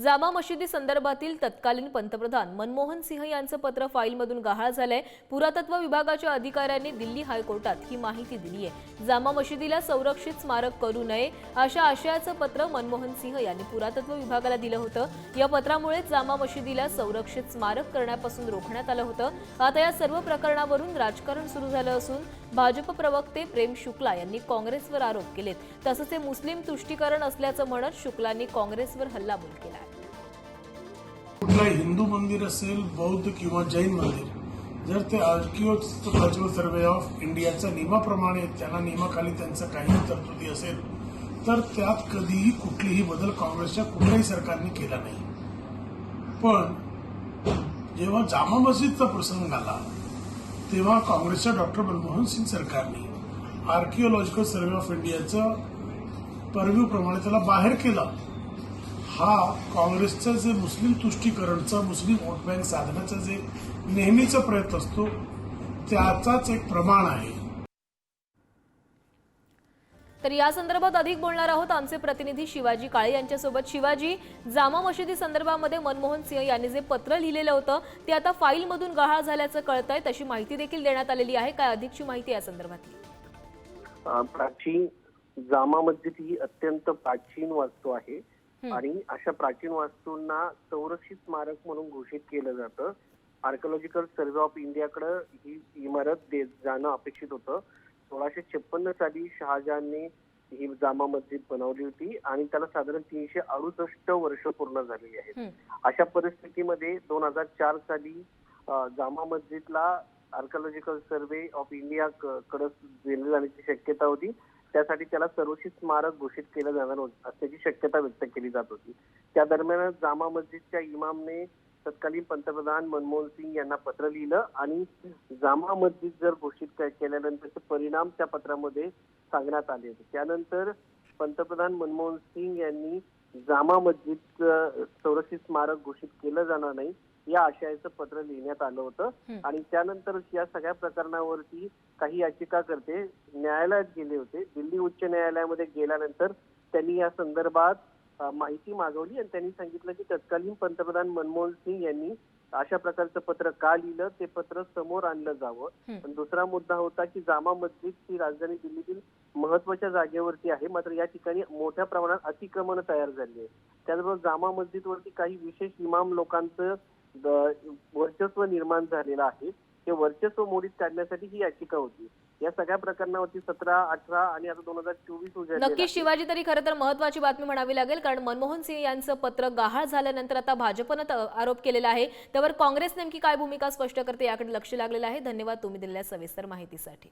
जामा मशिदी संदर्भातील तत्कालीन पंतप्रधान मनमोहन सिंह यांचं पत्र फाईलमधून गहाळ झालंय. पुरातत्व विभागाच्या अधिकाऱ्यांनी दिल्ली हायकोर्टात ही माहिती दिली आहे जामा मशिदीला संरक्षित स्मारक करू नये अशा आशयाचं पत्र मनमोहन सिंह यांनी पुरातत्व विभागाला दिलं होतं. या पत्रामुळे जामा मशिदीला संरक्षित स्मारक करण्यापासून रोखण्यात आलं होतं. आता या सर्व प्रकरणावरून राजकारण सुरू झालं असून भाजप प्रवक्ते प्रेम शुक्ला यांनी काँग्रेसवर आरोप केलेत. तसंच हे मुस्लिम तुष्टीकरण असल्याचं म्हणत शुक्लांनी काँग्रेसवर हल्लाबोल केला कुठलाही हिंदू मंदिर असेल बौद्ध किंवा जैन मंदिर जर ते आर्किओलॉजिकल सर्वे ऑफ इंडियाच्या नियमाप्रमाणे त्यांना नियमाखाली त्यांचं काही तरतुदी असेल तर त्यात कधीही कुठलीही बदल काँग्रेसच्या कुठल्याही सरकारने केला नाही. पण जेव्हा जामा मस्जिदचा प्रसंग आला तेव्हा काँग्रेसच्या डॉक्टर मनमोहन सिंग सरकारने आर्किओलॉजिकल सर्वे ऑफ इंडियाचं परव्ह्यूप्रमाणे त्याला बाहेर केलं. हा काँग्रेसचं जे मुस्लिम तुष्टीकरणचं मुस्लिम वोट बँक साधण्याचा जे नेहमीचा प्रयत्न असतो त्याचाच एक प्रमाण आहे. तर या संदर्भात अधिक बोलणार आहोत आमचे प्रतिनिधी शिवाजी काळे यांच्यासोबत. शिवाजी जामा मशिदी संदर्भामध्ये मनमोहन सिंह यांनी जे पत्र लिहिलेलं होतं ते आता फाईलमधून गहाळ झाल्याचं कळत आहे तशी माहिती देखील देण्यात आलेली आहे. काय अधिकची माहिती या संदर्भातली? अ, प्राचीन जामा मस्जिद ही अत्यंत प्राचीन वास्तू आहे. आणि अशा प्राचीन वास्तूंना संरक्षित स्मारक म्हणून घोषित केलं जातं. आर्किओलॉजिकल सर्वे ऑफ इंडियाकडे ही इमारत जाणं अपेक्षित होतं. सोळाशे छप्पन्न साली शहाजहानने ही जामा मस्जिद बनवली होती आणि त्याला साधारण तीनशे अडुसष्ट वर्ष पूर्ण झालेली आहेत. अशा परिस्थितीमध्ये दोन हजार चार साली जामा मस्जिदला आर्किओलॉजिकल सर्वे ऑफ इंडिया कडे दिली जाण्याची शक्यता होती. त्यासाठी त्याला सर्वोच्च स्मारक घोषित केलं जाणार असल्याची शक्यता व्यक्त केली जात होती. त्या दरम्यान जामा मस्जिदच्या इमामने तत्कालीन पंतप्रधान मनमोहन सिंग यांना पत्र लिहिलं आणि जामा मस्जिद जर घोषित केल्यानंतरचे परिणाम त्या पत्रामध्ये सांगण्यात आले होते. त्यानंतर पंतप्रधान मनमोहन सिंग यांनी जामा मस्जिद संरक्षित स्मारक घोषित केलं जाणार नाही या आशयाचं पत्र लिहिण्यात आलं होतं. आणि त्यानंतर या सगळ्या प्रकरणावरती काही याचिकाकर्ते न्यायालयात गेले होते दिल्ली उच्च न्यायालयामध्ये गेल्यानंतर त्यांनी या संदर्भात माहिती मागवली आणि त्यांनी सांगितलं की तत्कालीन पंतप्रधान मनमोहन सिंग यांनी अशा प्रकारचं पत्र का लिहिलं? ते पत्र समोर आणलं जावं. पण दुसरा मुद्दा होता की जामा मस्जिद ही राजधानी दिल्लीतील महत्त्वाच्या जागेवरती आहे. मात्र या ठिकाणी मोठ्या प्रमाणात अतिक्रमण तयार झाली आहे त्याचबरोबर जामा मस्जिदवरती काही विशेष इमाम लोकांचं वर्चस्व निर्माण झालेलं आहे. ते वर्चस्व मोडीत काढण्यासाठी ही याचिका होती. या सगळ्या प्रकरणावरती सतरा अठरा आणि आता दोन हजार चोवीस. नक्कीच शिवाजी तरी खरं तर महत्वाची बातमी म्हणावी लागेल कारण मनमोहन सिंह यांचं पत्र गहाळ झाल्यानंतर आता भाजपनं त- आरोप केलेला आहे. त्यावर काँग्रेस नेमकी काय भूमिका स्पष्ट करते याकडे लक्ष लागलेलं आहे. धन्यवाद तुम्ही दिलेल्या सविस्तर माहितीसाठी.